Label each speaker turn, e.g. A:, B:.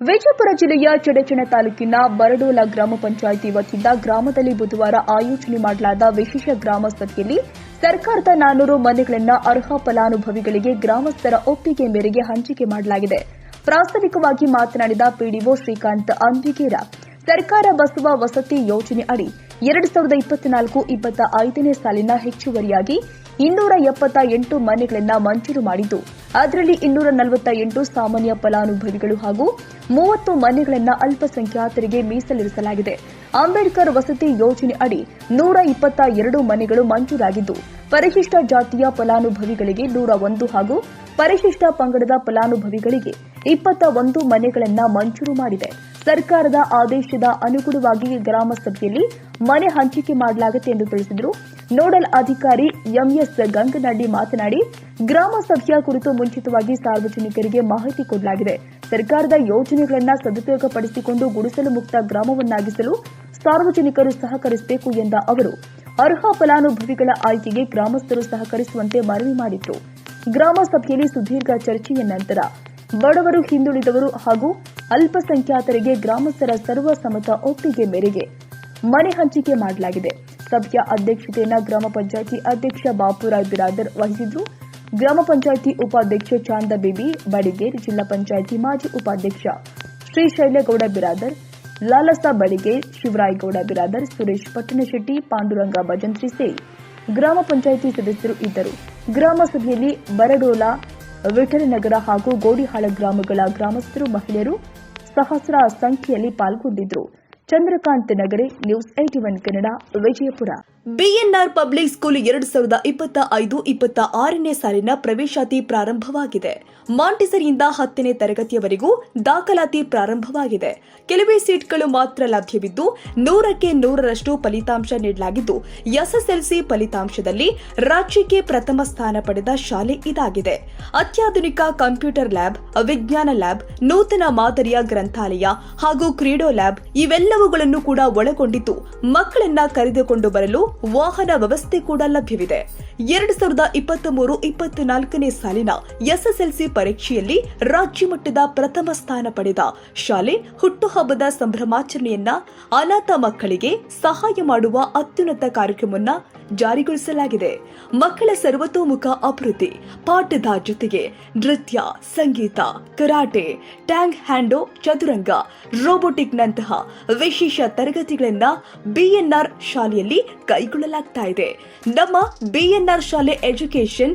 A: ವಿಜಯಪುರ ಜಿಲ್ಲೆಯ ಚಡಚಣ ತಾಲೂಕಿನ ಬರಡೋಲ ಗ್ರಾಮ ಪಂಚಾಯಿತಿ ವತಿಯಿಂದ ಗ್ರಾಮದಲ್ಲಿ ಬುಧವಾರ ಆಯೋಜನೆ ಮಾಡಲಾದ ವಿಶೇಷ ಗ್ರಾಮ ಸಭೆಯಲ್ಲಿ ಸರ್ಕಾರದ ನಾನೂರು ಮನೆಗಳನ್ನು ಅರ್ಹ ಫಲಾನುಭವಿಗಳಿಗೆ ಗ್ರಾಮಸ್ಥರ ಒಪ್ಪಿಗೆ ಮೇರೆಗೆ ಹಂಚಿಕೆ ಮಾಡಲಾಗಿದೆ. ಪ್ರಾಸ್ತಾವಿಕವಾಗಿ ಮಾತನಾಡಿದ ಪಿಡಿಒ ಶ್ರೀಕಾಂತ್ ಅಂಬಿಗೇರ, ಸರ್ಕಾರ ಬಸವ ವಸತಿ ಯೋಜನೆ ಅಡಿ ಎರಡು ಸಾವಿರದ ಇಪ್ಪತ್ನಾಲ್ಕು ಇಪ್ಪತ್ತ ಐದನೇ ಸಾಲಿನ ಹೆಚ್ಚುವರಿಯಾಗಿ ಇನ್ನೂರ ಎಪ್ಪತ್ತ ಎಂಟು ಮನೆಗಳನ್ನು ಮಂಜೂರು ಮಾಡಿದ್ದು. ಅದರಲ್ಲಿ ಇನ್ನೂರ ನಲವತ್ತ ಎಂಟು ಸಾಮಾನ್ಯ ಫಲಾನುಭವಿಗಳು ಹಾಗೂ ಮೂವತ್ತು ಮನೆಗಳನ್ನು ಅಲ್ಪಸಂಖ್ಯಾತರಿಗೆ ಮೀಸಲಿರಿಸಲಾಗಿದೆ. ಅಂಬೇಡ್ಕರ್ ವಸತಿ ಯೋಜನೆ ಅಡಿ ನೂರ ಇಪ್ಪತ್ತ ಎರಡು ಮನೆಗಳು ಮಂಜೂರಾಗಿದ್ದು, ಪರಿಶಿಷ್ಟ ಜಾತಿಯ ಫಲಾನುಭವಿಗಳಿಗೆ ನೂರ ಒಂದು ಹಾಗೂ ಪರಿಶಿಷ್ಟ ಪಂಗಡದ ಫಲಾನುಭವಿಗಳಿಗೆ ಇಪ್ಪತ್ತ ಒಂದು ಮನೆಗಳನ್ನು ಮಂಜೂರು ಮಾಡಿದೆ. ಸರ್ಕಾರದ ಆದೇಶದ ಅನುಗುಣವಾಗಿ ಗ್ರಾಮ ಸಭೆಯಲ್ಲಿ ಮನೆ ಹಂಚಿಕೆ ಮಾಡಲಾಗುತ್ತೆ ಎಂದು ತಿಳಿಸಿದರು. ನೋಡಲ್ ಅಧಿಕಾರಿ ಎಂಎಸ್ ಗಂಗನಡ್ಡಿ ಮಾತನಾಡಿ ಗ್ರಾಮ ಸಭೆಯ ಕುರಿತು ಮುಂಚಿತವಾಗಿ ಸಾರ್ವಜನಿಕರಿಗೆ ಮಾಹಿತಿ ಕೊಡಲಾಗಿದೆ. ಸರ್ಕಾರದ ಯೋಜನೆಗಳನ್ನು ಸದುಪಯೋಗಪಡಿಸಿಕೊಂಡು ಗುಡಿಸಲು ಮುಕ್ತ ಗ್ರಾಮವನ್ನಾಗಿಸಲು ಸಾರ್ವಜನಿಕರು ಸಹಕರಿಸಬೇಕು ಎಂದ ಅವರು, ಅರ್ಹ ಫಲಾನುಭವಿಗಳ ಆಯ್ಕೆಗೆ ಗ್ರಾಮಸ್ಥರು ಸಹಕರಿಸುವಂತೆ ಮನವಿ ಮಾಡಿದ್ರು. ಗ್ರಾಮ ಸಭೆಯಲ್ಲಿ ಸುದೀರ್ಘ ಚರ್ಚೆಯ ನಂತರ ಬಡವರು ಹಿಂದುಳಿದವರು ಹಾಗೂ ಅಲ್ಪಸಂಖ್ಯಾತರಿಗೆ ಗ್ರಾಮಸ್ಥರ ಸರ್ವಸಮ್ಮತ ಒಪ್ಪಿಗೆ ಮೇರೆಗೆ ಮನೆ ಹಂಚಿಕೆ ಮಾಡಲಾಗಿದೆ. ಸಭೆಯ ಅಧ್ಯಕ್ಷತೆಯನ್ನು ಗ್ರಾಮ ಪಂಚಾಯಿತಿ ಅಧ್ಯಕ್ಷ ಬಾಪುರಾಯ್ ಬಿರಾದರ್ ವಹಿಸಿದ್ರು. ಗ್ರಾಮ ಪಂಚಾಯಿತಿ ಉಪಾಧ್ಯಕ್ಷ ಚಾಂದ ಬೇಬಿ, ಬಡಿಗೇರ್ ಜಿಲ್ಲಾ ಪಂಚಾಯಿತಿ ಮಾಜಿ ಉಪಾಧ್ಯಕ್ಷ ಶ್ರೀಶೈಲಗೌಡ ಬಿರಾದರ್, ಲಾಲಸಾ ಬಡಿಗೇರ್ ಶಿವರಾಯಗೌಡ ಬಿರಾದರ್, ಸುರೇಶ್ ಪಟ್ಟಣಶೆಟ್ಟಿ, ಪಾಂಡುರಂಗ ಭಜಂತ್ರಿ ಸೇರಿ ಗ್ರಾಮ ಪಂಚಾಯಿತಿ ಸದಸ್ಯರು ಇದ್ದರು. ಗ್ರಾಮ ಸಭೆಯಲ್ಲಿ ಬರಡೋಲ ವಿಠಲನಗರ ಹಾಗೂ ಗೋಡಿಹಾಳ ಗ್ರಾಮಗಳ ಗ್ರಾಮಸ್ಥರು ಮಹಿಳೆಯರು ಸಹಸ್ರ ಸಂಖ್ಯೆಯಲ್ಲಿ ಪಾಲ್ಗೊಂಡಿದ್ದರು. Chandrakant Nagari, news eighty one Kannada, Vijayapura. BNR public school ಎರಡು ಸಾವಿರದ ಇಪ್ಪತ್ತ ಐದು, ಇಪ್ಪತ್ತ ಆರನೇ ಸಾಲಿನ ಪ್ರವೇಶಾತಿ ಪ್ರಾರಂಭವಾಗಿದೆ. ಮಾಂಟಿಸರಿಯಿಂದ ಹತ್ತನೇ ತರಗತಿಯವರೆಗೂ ದಾಖಲಾತಿ ಪ್ರಾರಂಭವಾಗಿದೆ. ಕೆಲವೇ ಸೀಟ್ಗಳು ಮಾತ್ರ ಲಭ್ಯವಿದ್ದು, ನೂರಕ್ಕೆ ನೂರರಷ್ಟು ಫಲಿತಾಂಶ ನೀಡಲಾಗಿದ್ದು, ಎಸ್ಎಸ್ಎಲ್ಸಿ ಫಲಿತಾಂಶದಲ್ಲಿ ರಾಜ್ಯಕ್ಕೆ ಪ್ರಥಮ ಸ್ಥಾನ ಪಡೆದ ಶಾಲೆ ಇದಾಗಿದೆ. ಅತ್ಯಾಧುನಿಕ ಕಂಪ್ಯೂಟರ್ ಲ್ಯಾಬ್, ವಿಜ್ಞಾನ ಲ್ಯಾಬ್, ನೂತನ ಮಾದರಿಯ ಗ್ರಂಥಾಲಯ ಹಾಗೂ ಕ್ರೀಡೋ ಲ್ಯಾಬ್ ಇವೆಲ್ಲವುಗಳನ್ನು ಕೂಡ ಒಳಗೊಂಡಿದ್ದು ಮಕ್ಕಳನ್ನ ಕರೆದುಕೊಂಡು ಬರಲು ವಾಹನ ವ್ಯವಸ್ಥೆ ಕೂಡ ಲಭ್ಯವಿದೆ. ಎರಡು ಸಾವಿರದ ಇಪ್ಪತ್ತ್ ಮೂರು ಇಪ್ಪತ್ನಾಲ್ಕನೇ ಸಾಲಿನ ಎಸ್ಎಸ್ಎಲ್ಸಿ ಪರೀಕ್ಷೆಯಲ್ಲಿ ರಾಜ್ಯ ಮಟ್ಟದ ಪ್ರಥಮ ಸ್ಥಾನ ಪಡೆದ ಶಾಲೆ ಹುಟ್ಟುಹಬ್ಬದ ಸಂಭ್ರಮಾಚರಣೆಯನ್ನ ಅನಾಥ ಮಕ್ಕಳಿಗೆ ಸಹಾಯ ಮಾಡುವ ಅತ್ಯುನ್ನತ ಕಾರ್ಯಕ್ರಮವನ್ನ ಜಾರಿಗೊಳಿಸಲಾಗಿದೆ. ಮಕ್ಕಳ ಸರ್ವತೋಮುಖ ಅಭಿವೃದ್ಧಿ ಪಾಠದ ಜೊತೆಗೆ ನೃತ್ಯ, ಸಂಗೀತ, ಕರಾಟೆ ಟ್ಯಾಂಗ್ ಹ್ಯಾಂಡೋ, ಚದುರಂಗ, ರೋಬೋಟಿಕ್ನಂತಹ ವಿಶೇಷ ತರಗತಿಗಳನ್ನ ಬಿಎನ್ಆರ್ ಶಾಲೆಯಲ್ಲಿ ಕೈಗೊಳ್ಳಲಾಗ್ತಾ ಇದೆ. ನಮ್ಮ ಬಿಎನ್ಆರ್ ಶಾಲೆ ಎಜುಕೇಶನ್